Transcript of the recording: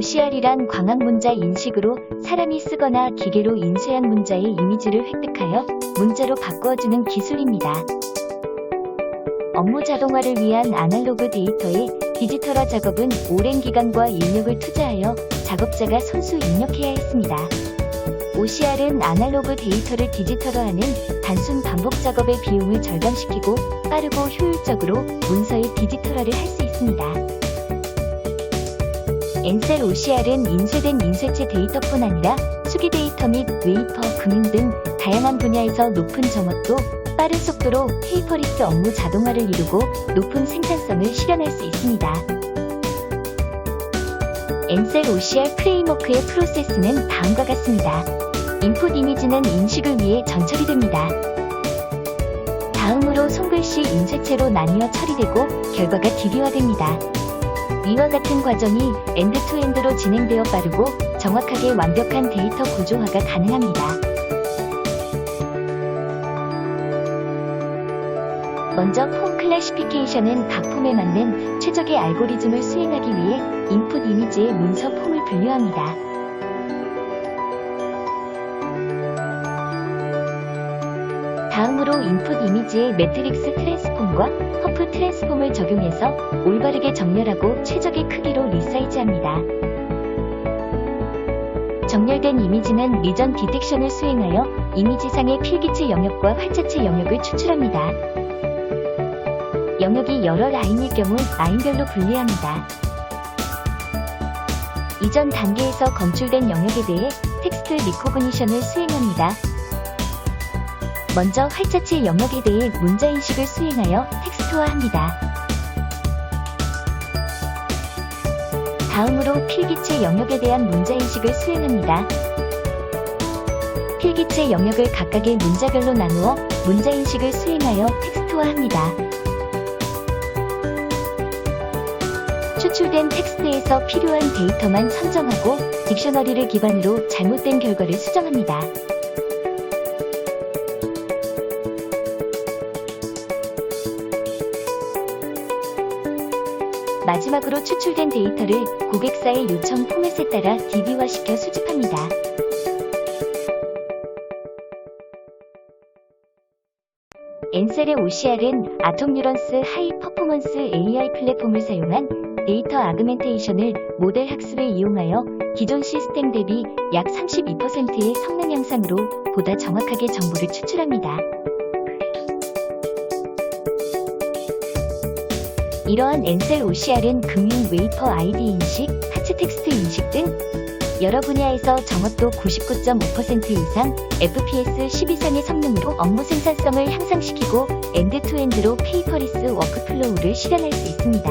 OCR이란 광학 문자 인식으로 사람이 쓰거나 기계로 인쇄한 문자의 이미지를 획득하여 문자로 바꾸어주는 기술입니다. 업무 자동화를 위한 아날로그 데이터의 디지털화 작업은 오랜 기간과 인력을 투자하여 작업자가 손수 입력해야 했습니다. OCR은 아날로그 데이터를 디지털화하는 단순 반복 작업의 비용을 절감시키고 빠르고 효율적으로 문서의 디지털화를 할 수 있습니다. 엔셀 OCR은 인쇄된 인쇄체 데이터뿐 아니라 수기 데이터 및 웨이퍼, 금융 등 다양한 분야에서 높은 정확도, 빠른 속도로 페이퍼리스 업무 자동화를 이루고 높은 생산성을 실현할 수 있습니다. 엔셀 OCR 프레임워크의 프로세스는 다음과 같습니다. 인풋 이미지는 인식을 위해 전처리 됩니다. 다음으로 손글씨 인쇄체로 나뉘어 처리되고 결과가 DB화됩니다. 위와 같은 과정이 엔드투엔드로 진행되어 빠르고 정확하게 완벽한 데이터 구조화가 가능합니다. 먼저 폼 클래시피케이션은 각 폼에 맞는 최적의 알고리즘을 수행하기 위해 인풋 이미지의 문서 폼을 분류합니다. 다음으로 인풋 이미지의 매트릭스 트랜스폼과 허프 트랜스폼을 적용해서 올바르게 정렬하고 최적의 크기로 리사이즈합니다. 정렬된 이미지는 리전 디텍션을 수행하여 이미지상의 필기체 영역과 활자체 영역을 추출합니다. 영역이 여러 라인일 경우 라인별로 분리합니다. 이전 단계에서 검출된 영역에 대해 텍스트 리코그니션을 수행합니다. 먼저 활자체 영역에 대해 문자 인식을 수행하여 텍스트화합니다. 다음으로 필기체 영역에 대한 문자 인식을 수행합니다. 필기체 영역을 각각의 문자별로 나누어 문자 인식을 수행하여 텍스트화합니다. 추출된 텍스트에서 필요한 데이터만 선정하고 딕셔너리를 기반으로 잘못된 결과를 수정합니다. 마지막으로 추출된 데이터를 고객사의 요청 포맷에 따라 DB화시켜 수집합니다. 엔셀의 OCR은 아톰 뉴런스 하이 퍼포먼스 AI 플랫폼을 사용한 데이터 아그멘테이션을 모델 학습에 이용하여 기존 시스템 대비 약 32%의 성능 향상으로 보다 정확하게 정보를 추출합니다. 이러한 엔셀 OCR은 금융 웨이퍼 아이디 인식, 하츠 텍스트 인식 등 여러 분야에서 정확도 99.5% 이상, FPS 10 이상의 성능으로 업무 생산성을 향상시키고 엔드투엔드로 페이퍼리스 워크플로우를 실현할 수 있습니다.